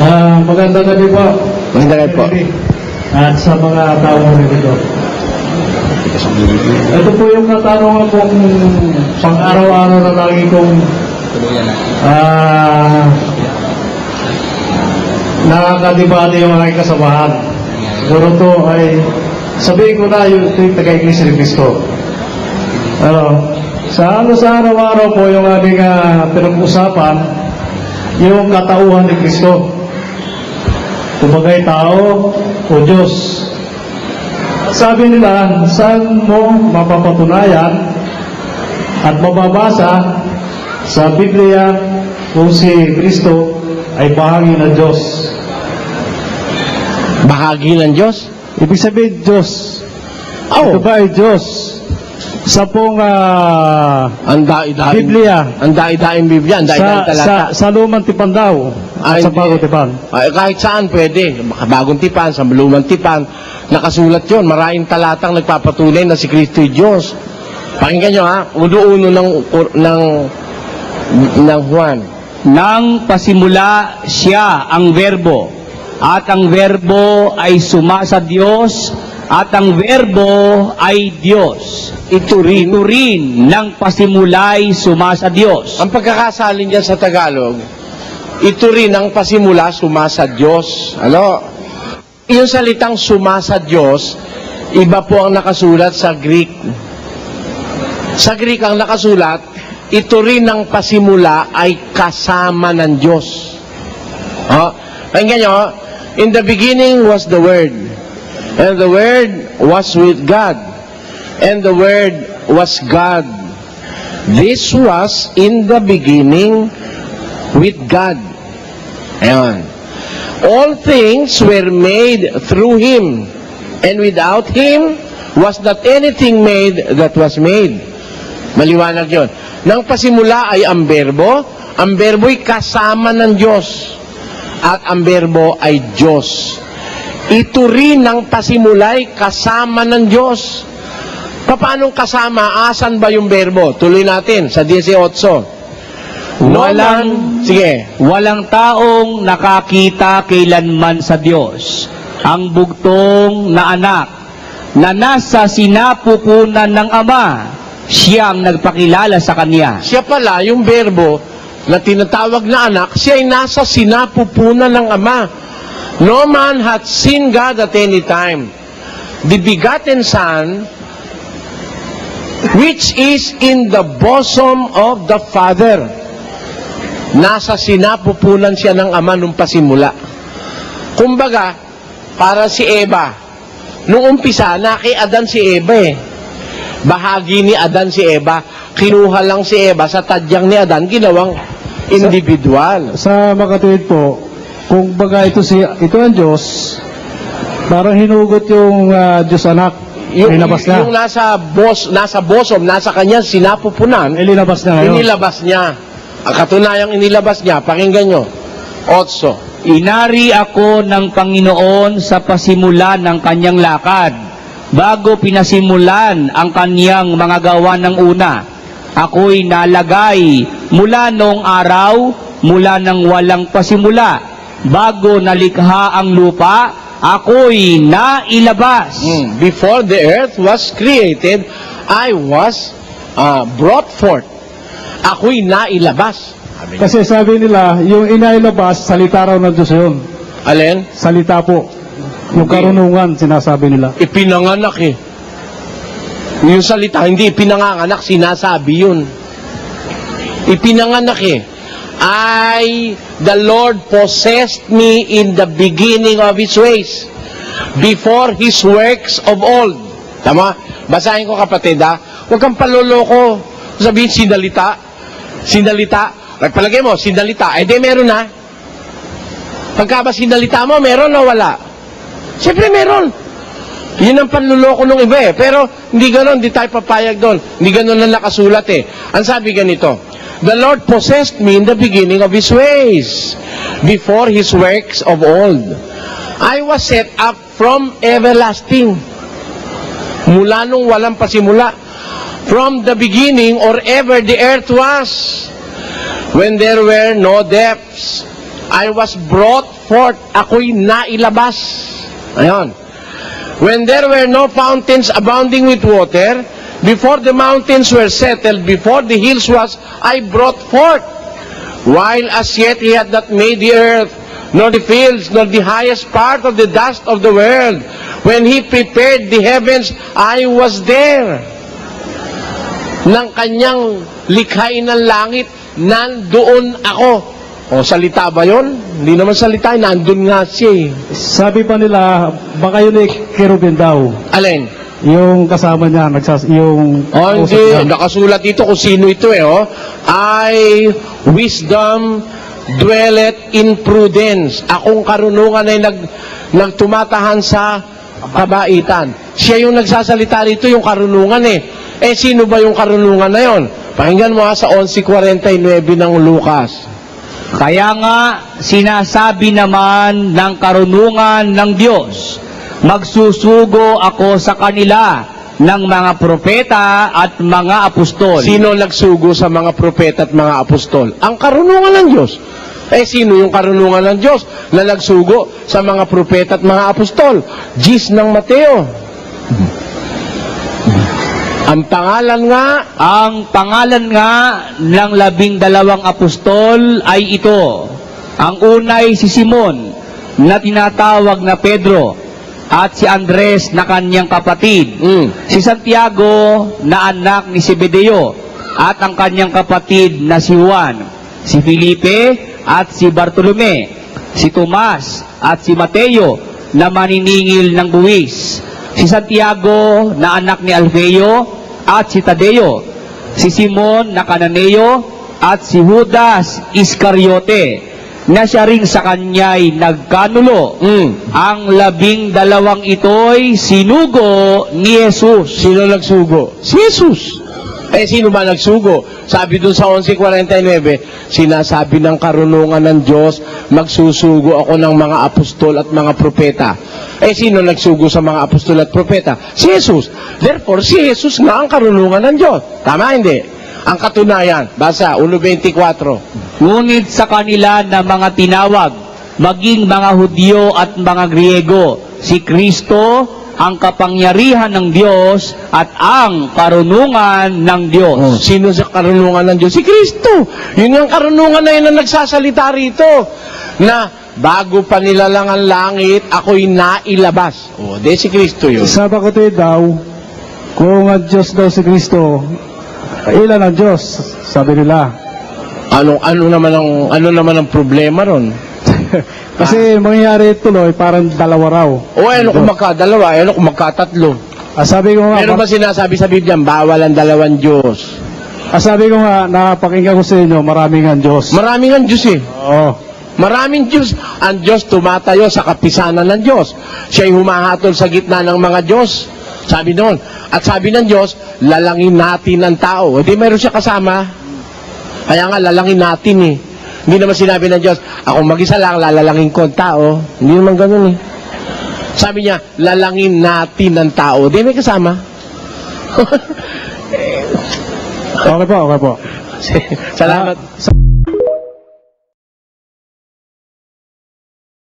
Ah, maganda gabi po. Maganda gabi po. At sa mga tao dito. Ito po yung katanungan kong pang-araw-araw na lagi kong ah nakakadibate yung mga kasamahan. Siguro to ay sabihin ko na yung ito yung tagay-Iglesia ni Cristo. Ano, sa ano sa araw-araw po yung aming uh, pinag-usapan yung katauhan ni Kristo. Kumagay tao o Diyos. Sabi nila, saan mo mapapatunayan at mababasa sa Biblia kung si Kristo ay bahagi ng Diyos. Bahagi ng Diyos? Ibig sabihin, Diyos. Oh, Ito ba ay Diyos? Sa pong ah, ang da'i-daing Biblia. Ang da'i-daing Biblia, ang sa, da'i-daing sa, talata. sa lumang tipan daw. At sa bagong tipan. Ay, kahit saan pwede. Bagong tipan, sa lumang tipan. Nakasulat yon. Maraming talatang nagpapatunay na si Kristo ay Diyos. Pakinggan nyo ha. Uno-uno ng, ng, ng Juan. Nang pasimula siya ang verbo, at ang verbo ay suma sa Diyos, at ang verbo ay Diyos. Ito rin. Ito rin nang pasimulay suma sa Diyos. Ang pagkakasalin dyan sa Tagalog, ito rin ang pasimula suma sa Diyos. Ano? Yung salitang suma sa Diyos, iba po ang nakasulat sa Greek. Sa Greek ang nakasulat, ito rin ang pasimula ay kasama ng Diyos. Oh, pakinggan nyo, in the beginning was the Word, and the Word was with God, and the Word was God. This was in the beginning with God. Ayan. All things were made through Him, and without Him was not anything made that was made. Maliwanag yon. Nang pasimula ay ang berbo, ang berbo'y kasama ng Diyos, at ang berbo ay Diyos. Ito rin ang pasimulay kasama ng Diyos. Paano kasama? Asan ba yung berbo? Tuloy natin sa 18. No Walang- man- sige, Walang taong nakakita kailanman sa Diyos. Ang bugtong na anak na nasa sinapupunan ng Ama, siyang nagpakilala sa Kanya. siya pala yung berbo na tinatawag na anak, siya ay nasa sinapupunan ng Ama. No man hath seen God at any time. The begotten Son, which is in the bosom of the Father. Nasa sinapupunan siya ng Ama nung pasimula. Kumbaga, para si Eva, nung umpisa, na kay Adan si Eva eh. Bahagi ni Adan si Eva, kinuha lang si Eva sa tadyang ni Adan, ginawang individual. Sa makatuwid po, kung baga ito si ito ang Diyos, parang hinugot yung ah, Diyos anak. Yung, Inilabas na. yung nasa boss, nasa bosom, nasa kanya sinapupunan, Ilinabas na ngayon. inilabas niya. Ang katunayang inilabas niya, pakinggan nyo. Otso. Inari ako ng Panginoon sa pasimula ng kanyang lakad, bago pinasimulan ang kanyang mga gawa ng una. Ako'y nalagay mula noong araw, mula nang walang pasimula. Bago nalikha ang lupa, ako'y nailabas. Mm, Before the earth was created, I was uh, brought forth. Ako'y nailabas. Sabi niya. Kasi sabi nila, yung inailabas, salita raw ng Diyos yun. Alin? Salita po. Yung karunungan, sinasabi nila. Ipinanganak eh. Yung salita, hindi ipinanganak, sinasabi yun. Ipinanganak eh. I, the Lord possessed me in the beginning of His ways, before His works of old. Tama? Basahin ko kapatid ha. Huwag kang paloloko. Sabihin, sinalita. Sinalita. Palagay mo, sinalita. Eh di meron na. Pagka ba sinalita mo, meron o wala? Siyempre meron. Yun ang panluloko ng iba eh. Pero hindi ganon, hindi tayo papayag doon. Hindi ganon lang nakasulat eh. Ang sabi ganito, The Lord possessed me in the beginning of His ways, before His works of old. I was set up from everlasting. Mula nung walang pasimula. From the beginning or ever the earth was. When there were no depths. I was brought forth. Ako'y nailabas. Ayon. When there were no fountains abounding with water, before the mountains were settled, before the hills was, I brought forth. While as yet he had not made the earth, nor the fields, nor the highest part of the dust of the world. When he prepared the heavens, I was there. Ng kanyang likhain ng langit, nandoon ako. O, salita ba yon? Hindi naman salita, nandun nga siya eh. Sabi pa nila, baka yun eh, kerubin daw. Alin? Yung kasama niya, nagsas, yung... Oh, usap hindi. niya. Nakasulat dito kung sino ito eh, oh. I, wisdom, dwelleth in prudence. Akong karunungan ay nag, nagtumatahan sa kabaitan. Siya yung nagsasalita rito, yung karunungan eh. Eh, sino ba yung karunungan na yon? Pakinggan mo ha sa 11.49 ng Lucas. Kaya nga, sinasabi naman ng karunungan ng Diyos, magsusugo ako sa kanila ng mga propeta at mga apostol. Sino nagsugo sa mga propeta at mga apostol? Ang karunungan ng Diyos. Eh, sino yung karunungan ng Diyos na nagsugo sa mga propeta at mga apostol? Gis ng Mateo. Ang pangalan nga, Ang pangalan nga ng labing dalawang apostol ay ito. Ang unay si Simon na tinatawag na Pedro at si Andres na kanyang kapatid. mm, Si Santiago na anak ni Zebedeo at ang kanyang kapatid na si Juan, si Felipe at si Bartolome, si Tomas at si Mateo na maniningil ng buwis, si Santiago na anak ni Alfeo at si Tadeo, si Simon na Cananeo at si Judas Iscariote na siya rin sa kanya'y nagkanulo. mm. Ang labing dalawang ito'y sinugo ni Jesus. Sino nagsugo? Si Jesus. Eh, sino ba nagsugo? Sabi dun sa 11.49, sinasabi ng karunungan ng Diyos, magsusugo ako ng mga apostol at mga propeta. Eh, sino nagsugo sa mga apostol at propeta? Si Jesus. Therefore, si Jesus nga ang karunungan ng Diyos. Tama, hindi? Ang katunayan, basa, 1.24. Ngunit sa kanila na mga tinawag, maging mga Hudyo at mga Griego, si Kristo ang kapangyarihan ng Diyos at ang karunungan ng Diyos. Oh, sino sa karunungan ng Diyos? Si Kristo. Yun ang karunungan na yun ang nagsasalita rito. Na bago pa nilalang ang langit, ako'y nailabas. O, de si Kristo yun. Sa bakutid daw, kung ang Diyos daw si Kristo, ilan ang Diyos? Sabi nila. Ano, ano naman ang, ano naman ang problema ron? Kasi mangyayari tuloy, parang dalawa raw. O ano kung magkadalawa, ano kung magkatatlo. Ah, sabi ko nga, Meron ba sinasabi sa Biblia, bawal ang dalawang Diyos? ah, sabi ko nga, napakinggan ko sa inyo, maraming ang Diyos. Maraming ang Diyos eh. Oo. Maraming Diyos. Ang Diyos tumatayo sa kapisanan ng Diyos. Siya'y humahatol sa gitna ng mga Diyos. Sabi noon. At sabi ng Diyos, lalangin natin ang tao. Hindi mayroon siya kasama. Kaya nga, lalangin natin eh. Hindi naman sinabi ng Diyos, ako mag-isa lang, lalalangin ko ang tao. Hindi naman ganun eh. Sabi niya, lalangin natin ang tao. Hindi may kasama. Okay po, okay po. Salamat. Sa-